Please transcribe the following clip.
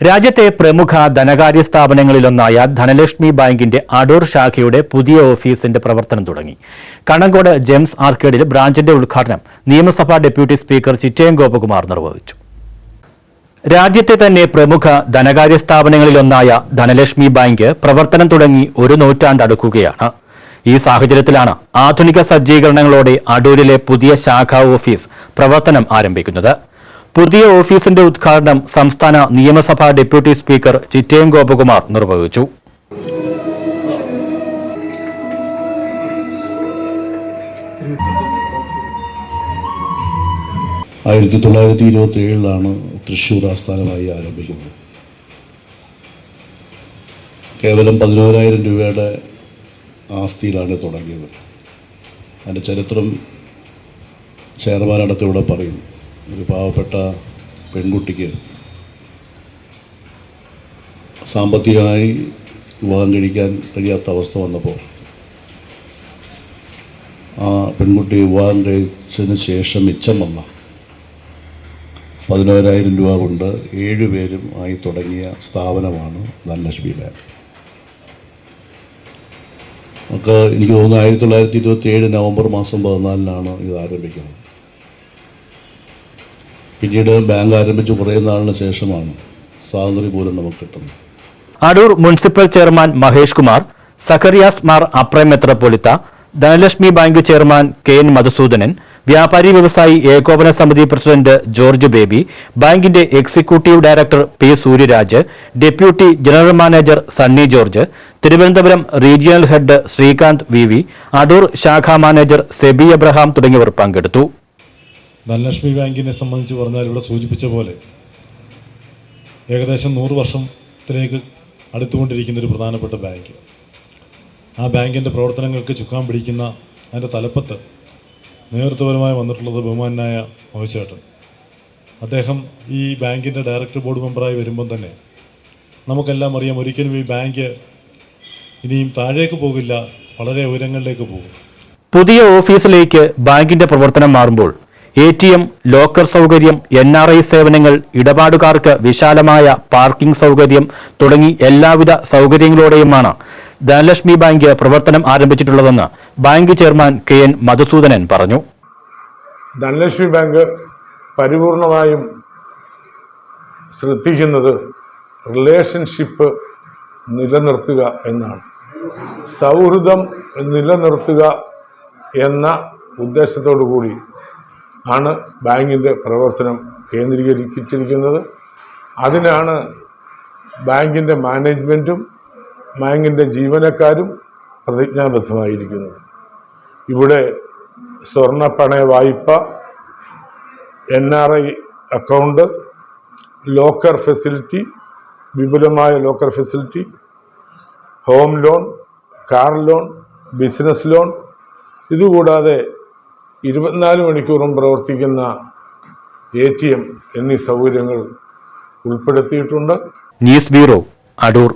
രാജ്യത്തെ പ്രമുഖ ധനകാര്യ സ്ഥാപനങ്ങളിലൊന്നായ ധനലക്ഷ്മി ബാങ്കിന്റെ അടൂർ ശാഖയുടെ പുതിയ ഓഫീസിന്റെ പ്രവർത്തനം തുടങ്ങി. കണ്ണങ്കോട് ജെംസ് ആർക്കേഡിൽ ബ്രാഞ്ചിന്റെ ഉദ്ഘാടനം നിയമസഭാ ഡെപ്യൂട്ടി സ്പീക്കർ ചിറ്റയം ഗോപകുമാർ നിർവഹിച്ചു. രാജ്യത്തെ തന്നെ പ്രമുഖ ധനകാര്യ സ്ഥാപനങ്ങളിലൊന്നായ ധനലക്ഷ്മി ബാങ്ക് പ്രവർത്തനം തുടങ്ങി ഒരു നൂറ്റാണ്ട് അടുക്കുകയാണ്. ഈ സാഹചര്യത്തിലാണ് ആധുനിക സജ്ജീകരണങ്ങളോടെ അടൂരിലെ പുതിയ ശാഖാ ഓഫീസ് പ്രവർത്തനം ആരംഭിക്കുന്നത്. പുതിയ ഓഫീസിന്റെ ഉദ്ഘാടനം സംസ്ഥാന നിയമസഭാ ഡെപ്യൂട്ടി സ്പീക്കർ ചിറ്റയം ഗോപകുമാർ നിർവഹിച്ചു. ആയിരത്തി തൊള്ളായിരത്തി ഇരുപത്തി ഏഴിലാണ് തൃശ്ശൂർ ആസ്ഥാനമായി ആരംഭിക്കുന്നത്. കേവലം പതിനോരായിരം രൂപയുടെ ആസ്തിയിലാണ് തുടങ്ങിയത്. അതിന്റെ ചരിത്രം ചെയർമാനടക്കം ഇവിടെ പറയും. ഒരു പാവപ്പെട്ട പെൺകുട്ടിക്ക് സാമ്പത്തികമായി വിവാഹം കഴിക്കാൻ കഴിയാത്ത അവസ്ഥ വന്നപ്പോൾ ആ പെൺകുട്ടി വിവാഹം കഴിച്ചതിന് ശേഷം മിച്ചം വന്ന പതിനോരായിരം രൂപ കൊണ്ട് ഏഴുപേരും ആയി തുടങ്ങിയ സ്ഥാപനമാണ് ധനലക്ഷ്മി ബാങ്ക്. നമുക്ക് എനിക്ക് തോന്നുന്നു ആയിരത്തി തൊള്ളായിരത്തി ഇരുപത്തി ഏഴ് നവംബർ മാസം പതിനാലിനാണ് ഇത് ആരംഭിക്കുന്നത്. പിന്നീട് ബാങ്ക് ആരംഭിച്ച് കുറേ നാളിന് ശേഷമാണ് സ്വാതന്ത്ര്യപൂരം നമുക്ക് കിട്ടുന്നത്. Adoor municipal chairman Mahesh Kumar Zacharias Mar Aprem മെത്രപ്പൊലിത്ത Dhanalakshmi bank chairman K N Madhusoodanan വ്യാപാരി വ്യവസായി ഏകോപന സമിതി പ്രസിഡന്റ് ജോർജ് ബേബി ബാങ്കിന്റെ executive director P Suryaraj deputy general manager Sunny George Thiruvananthapuram regional head Srikanth V Adoor ശാഖാ മാനേജർ സെബി എബ്രഹാം തുടങ്ങിയവർ പങ്കെടുത്തു. ധനലക്ഷ്മി ബാങ്കിനെ സംബന്ധിച്ച് പറഞ്ഞാൽ ഇവിടെ സൂചിപ്പിച്ച പോലെ ഏകദേശം നൂറ് വർഷത്തിലേക്ക് അടുത്തുകൊണ്ടിരിക്കുന്ന ഒരു പ്രധാനപ്പെട്ട ബാങ്ക്. ആ ബാങ്കിന്റെ പ്രവർത്തനങ്ങൾക്ക് ചുക്കാൻ പിടിക്കുന്ന അതിന്റെ തലപ്പത്ത് നേതൃത്വപരമായി വന്നിട്ടുള്ളത് ബഹുമാനായ മോഹിച്ചേട്ടൻ അദ്ദേഹം ഈ ബാങ്കിന്റെ ഡയറക്ടർ ബോർഡ് മെമ്പറായി വരുമ്പം തന്നെ നമുക്കെല്ലാം അറിയാം ഒരിക്കലും ഈ ബാങ്ക് ഇനിയും താഴേക്ക് പോകില്ല വളരെ ഉയരങ്ങളിലേക്ക് പോകും. പുതിയ ഓഫീസിലേക്ക് ബാങ്കിന്റെ പ്രവർത്തനം മാറുമ്പോൾ എ ടി എം ലോക്കർ സൗകര്യം എൻ ആർ ഐ സേവനങ്ങൾ ഇടപാടുകാർക്ക് വിശാലമായ പാർക്കിംഗ് സൗകര്യം തുടങ്ങി എല്ലാവിധ സൗകര്യങ്ങളോടെയുമാണ് ധനലക്ഷ്മി ബാങ്ക് പ്രവർത്തനം ആരംഭിച്ചിട്ടുള്ളതെന്ന് bank chairman K N Madhusoodanan പറഞ്ഞു. ധനലക്ഷ്മി ബാങ്ക് പരിപൂർണമായും ശ്രദ്ധിക്കുന്നത് റിലേഷൻഷിപ്പ് നിലനിർത്തുക എന്നാണ്. സൗഹൃദം നിലനിർത്തുക എന്ന ഉദ്ദേശത്തോടു കൂടി ആണ് ബാങ്കിന്റെ പ്രവർത്തനം കേന്ദ്രീകരിച്ചിരിക്കുന്നത്. അതിനാണ് ബാങ്കിന്റെ മാനേജ്മെന്റും ബാങ്കിന്റെ ജീവനക്കാരും പ്രതിജ്ഞാബദ്ധമായിരിക്കുന്നത്. ഇവിടെ സ്വർണ വായ്പ N R I account locker facility വിപുലമായ locker facility home loan car loan business loan ഇതുകൂടാതെ ഇരുപത്തിനാല് മണിക്കൂറും പ്രവർത്തിക്കുന്ന എ ടി എം എന്നീ സൗകര്യങ്ങൾ ഉൾപ്പെടുത്തിയിട്ടുണ്ട്. News bureau Adoor.